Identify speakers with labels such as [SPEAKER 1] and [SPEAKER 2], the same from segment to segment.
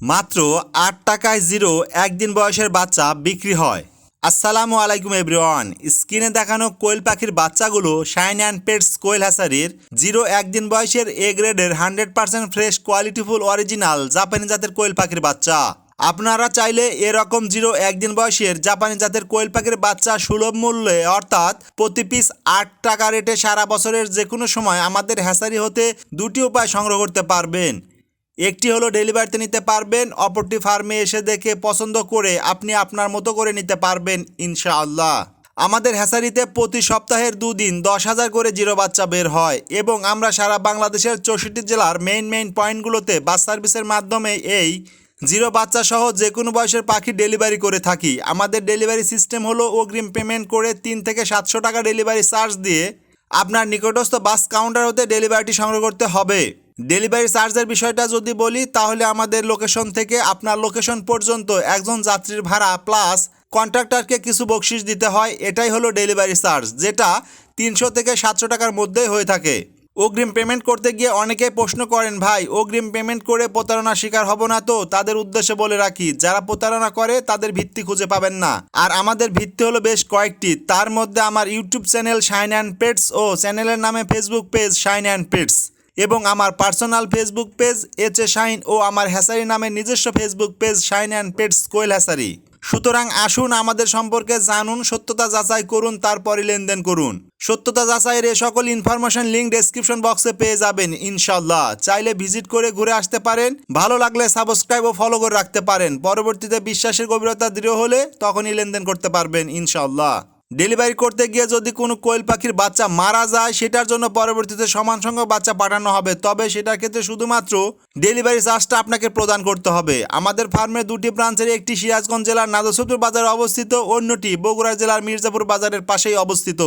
[SPEAKER 1] মাত্র আট টাকায় জিরো একদিন বয়সের বাচ্চা বিক্রি হয়। আসসালামু আলাইকুম এভরিওয়ান। স্ক্রিনে দেখানো কোয়েল পাখির বাচ্চাগুলো শাইন অ্যান্ড পেটস কোয়েল হ্যাসারির জিরো একদিন বয়সের এ গ্রেডের হান্ড্রেড পার্সেন্ট ফ্রেশ কোয়ালিটিফুল অরিজিনাল জাপানি জাতের কোয়েল পাখির বাচ্চা। আপনারা চাইলে এরকম জিরো একদিন বয়সের জাপানি জাতের কোয়েল পাখির বাচ্চা সুলভ মূল্যে অর্থাৎ প্রতি পিস আট টাকা রেটে সারা বছরের যে কোনো সময় আমাদের হ্যাসারি হতে দুটি উপায় সংগ্রহ করতে পারবেন। একটি হলো ডেলিভারিতে নিতে পারবেন, অপরটি ফার্মে এসে দেখে পছন্দ করে আপনি আপনার মতো করে নিতে পারবেন ইনশাআল্লাহ। আমাদের হ্যাসারিতে প্রতি সপ্তাহের দুদিন দশ হাজার করে জিরো বাচ্চা বের হয় এবং আমরা সারা বাংলাদেশের চৌষট্টি জেলার মেইন মেইন পয়েন্টগুলোতে বাস সার্ভিসের মাধ্যমে এই জিরো বাচ্চা সহ যে কোনো বয়সের পাখি ডেলিভারি করে থাকি। আমাদের ডেলিভারি সিস্টেম হলো অগ্রিম পেমেন্ট করে তিন থেকে সাতশো টাকা ডেলিভারি চার্জ দিয়ে আপনার নিকটস্থ বাস কাউন্টার হতে ডেলিভারিটি সংগ্রহ করতে হবে। ডেলিভারি চার্জের বিষয়টা যদি বলি, তাহলে আমাদের লোকেশন থেকে আপনার লোকেশন পর্যন্ত একজন যাত্রীর ভাড়া প্লাস কন্ট্রাক্টরকে কিছু বকশিস দিতে হয়। এটাই হলো ডেলিভারি চার্জ, যেটা তিনশো থেকে সাতশো টাকার মধ্যেই হয়ে থাকে। অগ্রিম পেমেন্ট করতে গিয়ে অনেকেই প্রশ্ন করেন, ভাই, অগ্রিম পেমেন্ট করে প্রতারণার শিকার হব না তো? তাদের উদ্দেশ্যে বলে রাখি, যারা প্রতারণা করে, তাদের ভিত্তি খুঁজে পাবেন না। আর আমাদের ভিত্তি হলো বেশ কয়েকটি, তার মধ্যে আমার YouTube channel Shine and Pets ও চ্যানেলের নামে Facebook page Shine and Pets এবং আমার personal Facebook page H A Shine ও আমার হ্যাসারি নামে নিজস্ব Facebook page Shine and Pets Koel Hasari সুতরাং আসুন আমাদের সম্পর্কে জানুন, সত্যতা যাচাই করুন তারপরে লেনদেন করুন। সত্যতা যাচাইয়ের এ সকল ইনফরমেশন লিঙ্ক ডেসক্রিপশন বক্সে পেয়ে যাবেন ইনশাল্লাহ চাইলে ভিজিট করে ঘুরে আসতে পারেন, ভালো লাগলে সাবস্ক্রাইব ও ফলো করে রাখতে পারেন। পরবর্তীতে বিশ্বাসের গভীরতা দৃঢ় হলে তখনই লেনদেন করতে পারবেন ইনশাল্লাহ ডেলিভারি করতে গিয়ে যদি কোনো কোয়েল পাখির বাচ্চা মারা যায়, সেটার জন্য পরবর্তীতে সমান সংখ্যক বাচ্চা পাঠানো হবে। তবে সেটার ক্ষেত্রে শুধুমাত্র ডেলিভারি চার্জটা আপনাকে প্রদান করতে হবে। আমাদের ফার্মের দুটি ব্রাঞ্চের একটি সিরাজগঞ্জ জেলার নাদসপুর বাজারে অবস্থিত, অন্যটি বগুড়া জেলার মির্জাপুর বাজারের পাশেই অবস্থিত।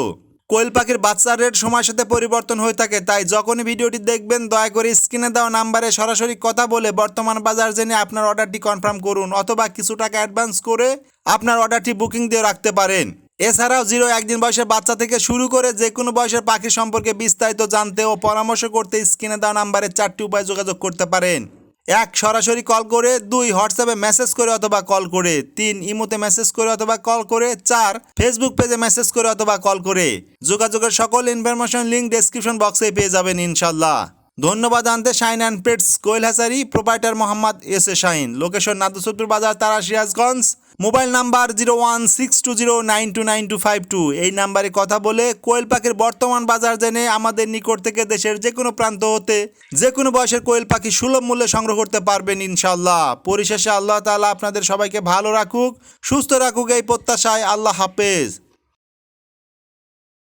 [SPEAKER 1] কোয়েল পাখির বাচ্চার রেট সময়ের সাথে পরিবর্তন হয়ে থাকে, তাই যখনই ভিডিওটি দেখবেন, দয়া করে স্ক্রিনে দেওয়া নাম্বারে সরাসরি কথা বলে বর্তমান বাজার জেনে আপনার অর্ডারটি কনফার্ম করুন, অথবা কিছু টাকা অ্যাডভান্স করে আপনার অর্ডারটি বুকিং দিয়ে রাখতে পারেন। এছাড়াও জিরো একদিন বয়সের বাচ্চা থেকে শুরু করে যে কোনো বয়সের পাখি সম্পর্কে বিস্তারিত জানতে ও পরামর্শ করতে স্ক্রিনে দেওয়া নাম্বারে চারটি উপায় যোগাযোগ করতে পারেন। এক, সরাসরি কল করে। দুই হোয়াটসঅ্যাপে মেসেজ করে অথবা কল করে। তিন, ইমোতে মেসেজ করে অথবা কল করে। চার ফেসবুক পেজে মেসেজ করে অথবা কল করে। যোগাযোগের সকল ইনফরমেশন লিঙ্ক ডেসক্রিপশন বক্সে পেয়ে যাবেন ইনশাল্লাহ ধন্যবাদ আনতে Shine and Pets Koel Hasari proprietor Mohammad S A Shine location নাদুসুদ্দুর বাজার তারা Sirajganj mobile number zero one six two zero nine two nine two five two. এই নাম্বারে কথা বলে কোয়েল পাখির বর্তমান বাজার জেনে আমাদের নিকট থেকে দেশের যে কোনো প্রান্ত হতে যে কোনো বয়সের কোয়েল পাখি সুলভ মূল্যে সংগ্রহ করতে পারবেন ইনশাল্লাহ পরিশেষে আল্লাহ তালা আপনাদের সবাইকে ভালো রাখুক, সুস্থ রাখুক এই প্রত্যাশায়। আল্লাহ হাফেজ।